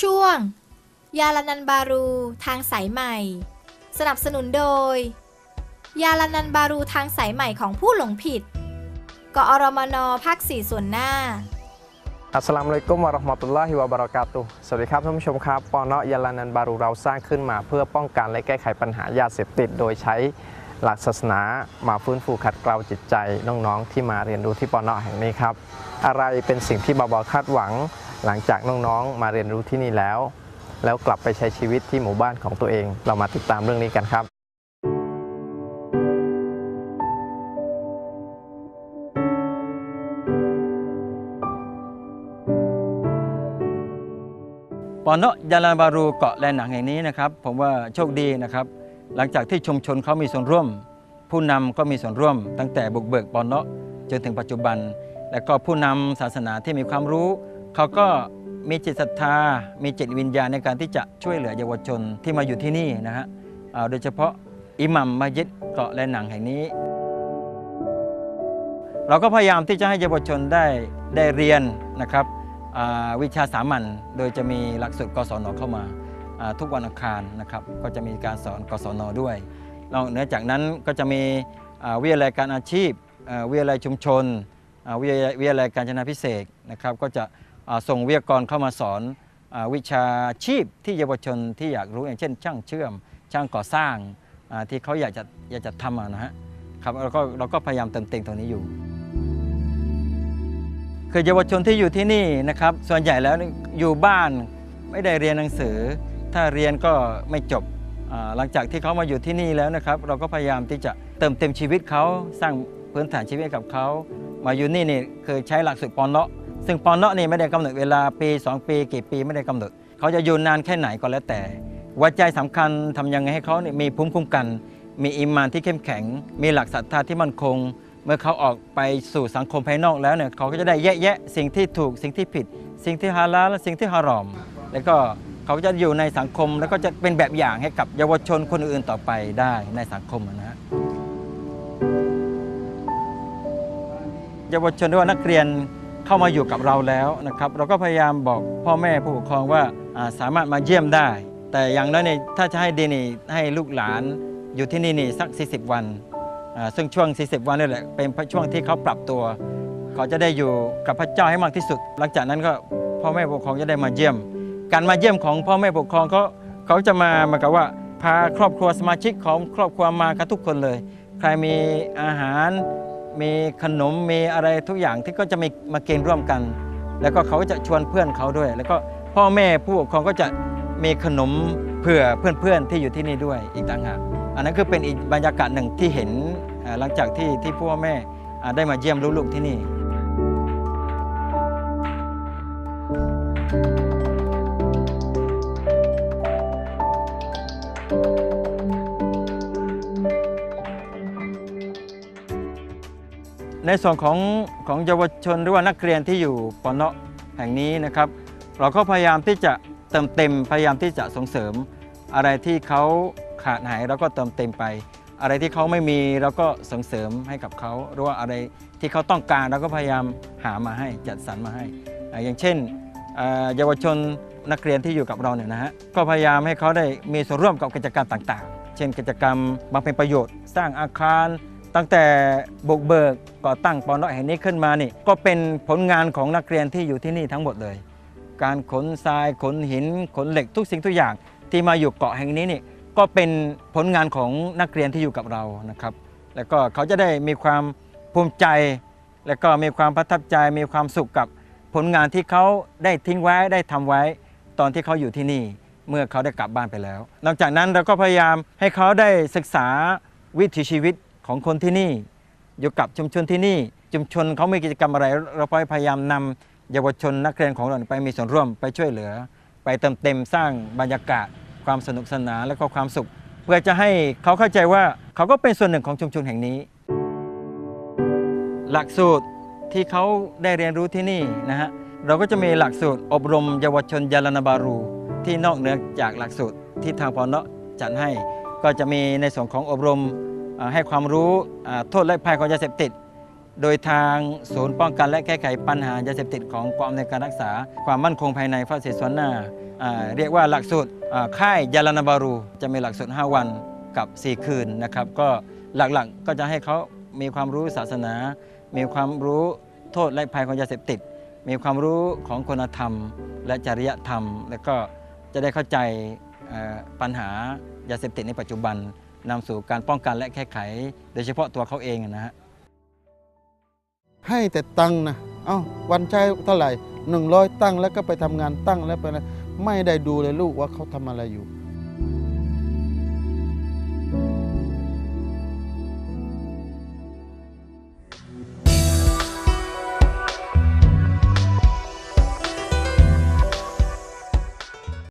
ช่วง ยาลานันบารูทางสายใหม่ สนับสนุนโดย ยาลานันบารูทางสายใหม่ของผู้หลงผิด กอรมนภาคสี่ส่วนหน้าอัสลามุอะลัยกุมวะราะห์มะตุลลอฮิวะบะเราะกาตุสวัสดีครับท่านผู้ชมครับปอเนาะยาลานันบารูเราสร้างขึ้นมาเพื่อป้องกันและแก้ไขปัญหายาเสพติด โดยใช้หลักศาสนามาฟื้นฟูขัดเกลาจิตใจน้องๆ ที่มาเรียนรู้ที่ปอเนาะแห่งนี้ครับ อะไรเป็นสิ่งที่บาบอคาดหวัง หลังจากน้องๆ มาเรียนรู้ที่นี่แล้ว แล้วกลับไปใช้ชีวิตที่หมู่บ้านของตัวเอง เรามาติดตามเรื่องนี้กันครับปอนเนาะยาลาบารูเกาะแลหนังแห่งนี้นะครับผมว่าโชคดีนะครับ หลังจากที่ชุมชนเขามีส่วนร่วม ผู้นำก็มีส่วนร่วม ตั้งแต่บุกเบิกปอนเนาะจนถึงปัจจุบัน และก็ผู้นำศาสนาที่มีความรู้ เขาก็มีจิตศรัทธา มีจิตวิญญาณในการที่จะช่วยเหลือเยาวชนที่มาอยู่ที่นี่นะฮะโดยเฉพาะอิหมัมมัยิดเกาะแลหนังแห่งนี้ เราก็พยายามที่จะให้เยาวชนได้ได้เรียนนะครับวิชาสามัญโดยจะมีหลักสูตรกศนเข้ามาทุกวันอังคารนะครับก็จะมีการสอนกศนด้วยนอกเหนือจากนั้นก็จะมีวิทยาลัยการอาชีพวิทยาลัยชุมชนวิทยาวิทยาลัยการจนาพิเศษนะครับก็จะ ส่งวิทยากรเข้ามาสอนอวิชาชีพที่เยาวชนที่อยากรู้อย่างเช่น ช่างเชื่อม ช่างก่อสร้างที่เขาอยากจะอยากจะทำนะฮะครับเราก็เราก็พยายามเติมเต็มตรงนี้อยู่ คือเยาวชนที่อยู่ที่นี่นะครับ ส่วนใหญ่แล้วอยู่บ้านไม่ได้เรียนหนังสือ ถ้าเรียนก็ไม่จบหลังจากที่เขามาอยู่ที่นี่แล้วนะครับ เราก็พยายามที่จะเติมเต็มชีวิตเขาสร้างพื้นฐานชีวิตกับเขามาอยู่นี่นี่เคยใช้หลักสูตรปอนเนาะ ซึ่งปอนเนาะนี่ไม่ได้กำหนดเวลาปี 2 ปี กี่ปีไม่ได้กำหนด เขาจะอยู่นานแค่ไหนก็แล้วแต่วัดใจสำคัญทำยังไงให้เขาเนี่ยมีภูมิคุ้มกัน มีอิมมานที่เข้มแข็ง มีหลักศรัทธาที่มั่นคง เมื่อเขาออกไปสู่สังคมภายนอกแล้วเนี่ยเขาก็จะได้แยะแยะสิ่งที่ถูกสิ่งที่ผิด สิ่งที่ฮาลาลและสิ่งที่ฮารอม แล้วก็เขาจะอยู่ในสังคมแล้วก็จะเป็นแบบอย่างให้กับเยาวชนคนอื่นต่อไปได้ในสังคมนะฮะเยาวชนหรือว่านักเรียน เข้ามาอยู่กับเราแล้วนะครับเราก็พยายามบอกพ่อแม่ผู้ปกครองว่าสามารถมาเยี่ยมได้ แต่อย่างน้อยนี่ถ้าจะให้ดีนี่ให้ลูกหลานอยู่ที่นี่นี่สัก 40 วัน ซึ่งช่วง 40 วันนี่แหละเป็นช่วงที่เขาปรับตัวเขาจะได้อยู่กับพระเจ้าให้มากที่สุด หลังจากนั้นก็พ่อแม่ปกครองจะได้มาเยี่ยม การมาเยี่ยมของพ่อแม่ปกครองเขาเขาจะมาเหมือนกับว่าพาครอบครัวสมาชิกของครอบครัวมากันทุกคนเลย ใครมีอาหาร มีขนมมีอะไรทุกอย่างที่ก็จะมีมากินร่วมกัน แล้วก็เขาก็จะชวนเพื่อนเขาด้วย แล้วก็พ่อแม่ผู้ปกครองก็จะมีขนมเผื่อเพื่อนๆที่อยู่ที่นี่ด้วยอีกต่างหากอันนั้นคือเป็นอีกบรรยากาศหนึ่งที่เห็นหลังจากที่ที่พ่อแม่ได้มาเยี่ยมลูกๆที่นี่ ในส่วนของของเยาวชนหรือว่านักเรียนที่อยู่ปอนเนาะแห่งนี้นะครับ เราก็พยายามที่จะเติมเต็มพยายามที่จะส่งเสริม อะไรที่เขาขาดหายเราก็เติมเต็มไป อะไรที่เขาไม่มีเราก็ส่งเสริมให้กับเขาหรือว่าอะไรที่เขาต้องการเราก็พยายามหามาให้จัดสรรมาให้ อย่างเช่นเยาวชนนักเรียนที่อยู่กับเราเนี่ยนะฮะก็พยายามให้เขาได้มีส่วนร่วมกับกิจกรรมต่าง ๆ เช่นกิจกรรมบำเพ็ญประโยชน์ สร้างอาคารตั้งแต่บุกเบิก ก่อตั้งปอนเนาะแห่งนี้ขึ้นมานี่ก็เป็นผลงานของนักเรียนที่อยู่ที่นี่ทั้งหมดเลย การขนทรายขนหินขนเหล็กทุกสิ่งทุกอย่างที่มาอยู่เกาะแห่งนี้นี่ก็เป็นผลงานของนักเรียนที่อยู่กับเรานะครับ แล้วก็เขาจะได้มีความภูมิใจ แล้วก็มีความประทับใจมีความสุขกับผลงานที่เขาได้ทิ้งไว้ได้ทำไว้ ตอนที่เขาอยู่ที่นี่ เมื่อเขาได้กลับบ้านไปแล้ว นอกจากนั้นเราก็พยายามให้เขาได้ศึกษาวิถีชีวิตของคนที่นี่ อยู่กับชุมชนที่นี่ ชุมชนเขามีกิจกรรมอะไร เราพยายามนำเยาวชนนักเรียนของเราไปมีส่วนร่วมไปช่วยเหลือ ไปเติมเต็มสร้างบรรยากาศ ความสนุกสนานและก็ความสุข เพื่อจะให้เขาเข้าใจว่าเขาก็เป็นส่วนหนึ่งของชุมชนแห่งนี้ หลักสูตรที่เขาได้เรียนรู้ที่นี่นะฮะเราก็จะมีหลักสูตรอบรมเยาวชนยาลานาบารู ที่นอกเหนือจากหลักสูตรที่ทางพอเนาะจัดให้ ก็จะมีในส่วนของอบรม ให้ความรู้โทษและภัยของยาเสพติด โดยทางศูนย์ป้องกันและแก้ไขปัญหายาเสพติดของกองอำนวยการรักษา ความมั่นคงภายในฝ่ายสืบสวนหน้าเรียกว่าหลักสูตรค่ายยาลานาบารู จะมีหลักสูตร 5 วันกับ 4 คืนนะครับ ก็หลักๆก็จะให้เขามีความรู้ศาสนา มีความรู้โทษและภัยของยาเสพติด มีความรู้ของคุณธรรม และจริยธรรม แล้วก็จะได้เข้าใจปัญหายาเสพติดในปัจจุบัน นำสู่การป้องกันและแก้ไข โดยเฉพาะตัวเขาเองนะฮะให้แต่ตังนะเอ้าวันใช้เท่าไหร่หนึ่งร้อยตั้งแล้วก็ไปทำงานตั้งแล้วไปนะไม่ได้ดูเลยลูกว่าเขาทำอะไรอยู่